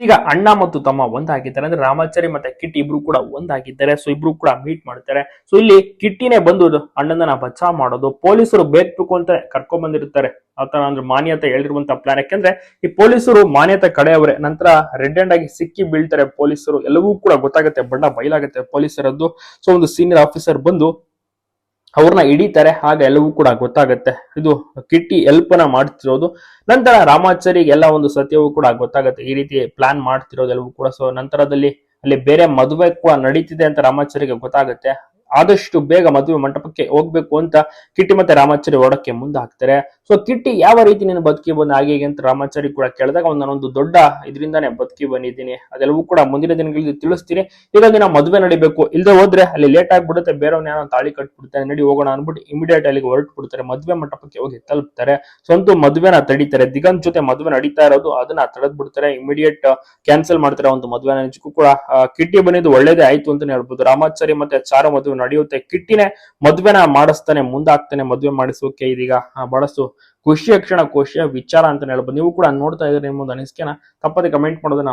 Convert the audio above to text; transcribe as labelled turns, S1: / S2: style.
S1: ಈಗ ಅಣ್ಣ ಮತ್ತು ತಮ್ಮ ಒಂದಾಗಿದ್ದಾರೆ ಅಂದ್ರೆ ರಾಮಾಚಾರಿ ಮತ್ತೆ ಕಿಟ್ಟಿ ಇಬ್ರು ಕೂಡ ಒಂದಾಗಿದ್ದಾರೆ. ಸೊ ಇಬ್ರು ಕೂಡ ಮೀಟ್ ಮಾಡ್ತಾರೆ. ಸೊ ಇಲ್ಲಿ ಕಿಟ್ಟಿನೇ ಬಂದು ಅಣ್ಣನ ಬಚಾವ್ ಮಾಡೋದು. ಪೊಲೀಸರು ಬೇಕು ಅಂತ ಕರ್ಕೊಂಡ್ ಬಂದಿರ್ತಾರೆ. ಆತರ ಅಂದ್ರೆ ಮಾನ್ಯತೆ ಹೇಳಿರುವಂತ ಪ್ಲಾನ್ ಯಾಕೆಂದ್ರೆ ಈ ಪೊಲೀಸರು ಮಾನ್ಯತೆ ಕಡೆಯವರೇ. ನಂತರ ರೆಡ್ ಅಂಡ್ ಆಗಿ ಸಿಕ್ಕಿ ಬೀಳ್ತಾರೆ ಪೊಲೀಸರು. ಎಲ್ಲವೂ ಕೂಡ ಗೊತ್ತಾಗುತ್ತೆ. ಬಣ್ಣ ಬಯಲಾಗುತ್ತೆ ಪೊಲೀಸರದ್ದು. ಸೊ ಒಂದು ಸೀನಿಯರ್ ಆಫೀಸರ್ ಬಂದು ಅವ್ರನ್ನ ಹಿಡಿತಾರೆ ಹಾಗೆ ಎಲ್ಲವೂ ಕೂಡ ಗೊತ್ತಾಗುತ್ತೆ. ಇದು ಕಿಟ್ಟಿ ಎಲ್ಪನ ಮಾಡ್ತಿರೋದು. ನಂತರ ರಾಮಾಚಾರಿಗೆ ಎಲ್ಲ ಒಂದು ಸತ್ಯವೂ ಕೂಡ ಗೊತ್ತಾಗುತ್ತೆ. ಈ ರೀತಿ ಪ್ಲಾನ್ ಮಾಡ್ತಿರೋದು ಎಲ್ಲವೂ ಕೂಡ. ಸೊ ನಂತರದಲ್ಲಿ ಅಲ್ಲಿ ಬೇರೆ ಮದುವೆ ಕೂಡ ನಡೀತಿದೆ ಅಂತ ರಾಮಾಚಾರಿಗೆ ಗೊತ್ತಾಗುತ್ತೆ. ಆದಷ್ಟು ಬೇಗ ಮದುವೆ ಮಂಟಪಕ್ಕೆ ಹೋಗ್ಬೇಕು ಅಂತ ಕಿಟ್ಟಿ ಮತ್ತೆ ರಾಮಾಚಾರಿ ಓಡಕ್ಕೆ ಮುಂದೆ ಹಾಕ್ತಾರೆ ಸೊ ಕಿಟ್ಟಿ ಯಾವ ರೀತಿ ನೀನು ಬದುಕಿ ಬಂದ ಹಾಗೆ ಅಂತ ರಾಮಾಚಾರಿ ಕೂಡ ಕೇಳಿದಾಗ ಅವ್ನು ನಾನೊಂದು ದೊಡ್ಡ ಇದರಿಂದಾನೇ ಬದುಕಿ ಬಂದಿದ್ದೀನಿ. ಅದೆಲ್ಲವೂ ಕೂಡ ಮುಂದಿನ ದಿನಗಳಲ್ಲಿ ತಿಳಿಸ್ತೀನಿ. ಈಗ ನಾವು ಮದುವೆ ನಡಿಬೇಕು. ಇಲ್ಲದೆ ಹೋದ್ರೆ ಅಲ್ಲಿ ಲೇಟ್ ಆಗಿಬಿಡುತ್ತೆ. ಬೇರೆಯವ್ನ ಏನೋ ತಾಳಿ ಕಟ್ಬಿಡ್ತಾರೆ. ನಡಿ ಹೋಗೋಣ ಅನ್ಬಿಟ್ಟು ಇಮಿಡಿಯೇಟ್ ಅಲ್ಲಿಗೆ ಹೊರಟು ಬಿಡ್ತಾರೆ ಮದುವೆ ಮಂಟಪಕ್ಕೆ ಹೋಗಿ ತಲುಪ್ತಾರೆ. ಸ್ವಂತ ಮದುವೆನ ತಡೀತಾರೆ. ದಿಗಂತ್ ಜೊತೆ ಮದುವೆ ನಡೀತಾ ಇರೋದು ಅದನ್ನ ತಡೆದ್ ಬಿಡ್ತಾರೆ ಇಮಿಡಿಯೇಟ್ ಕ್ಯಾನ್ಸಲ್ ಮಾಡ್ತಾರೆ ಒಂದು ಮದುವೆ ನಿಜಕ್ಕೂ ಕೂಡ ಕಿಟ್ಟಿ ಬಂದಿದ್ದು ಒಳ್ಳೇದೇ ಆಯ್ತು ಅಂತಾನೆ ಹೇಳ್ಬೋದು. ರಾಮಾಚಾರಿ ಮತ್ತೆ ಚಾರ ಮದುವೆ ನಡೆಯುತ್ತೆ. ಕಿಟ್ಟಿನೇ ಮದುವೆನ ಮಾಡಿಸ್ತಾನೆ, ಮುಂದಾಗ್ತಾನೆ ಮದುವೆ ಮಾಡಿಸೋಕೆ ಇದೀಗ. ಬಹಳಷ್ಟು ಖುಷಿಯ ಕ್ಷಣ ಖುಷಿಯ ವಿಚಾರ ಅಂತ ಹೇಳ್ಬೋದು. ನೀವು ಕೂಡ ನೋಡ್ತಾ ಇದ್ರೆ ನಿಮ್ಮ ಒಂದು ಅನಿಸಿಕೆನ ತಪ್ಪದೆ ಕಮೆಂಟ್ ಮಾಡೋದನ್ನ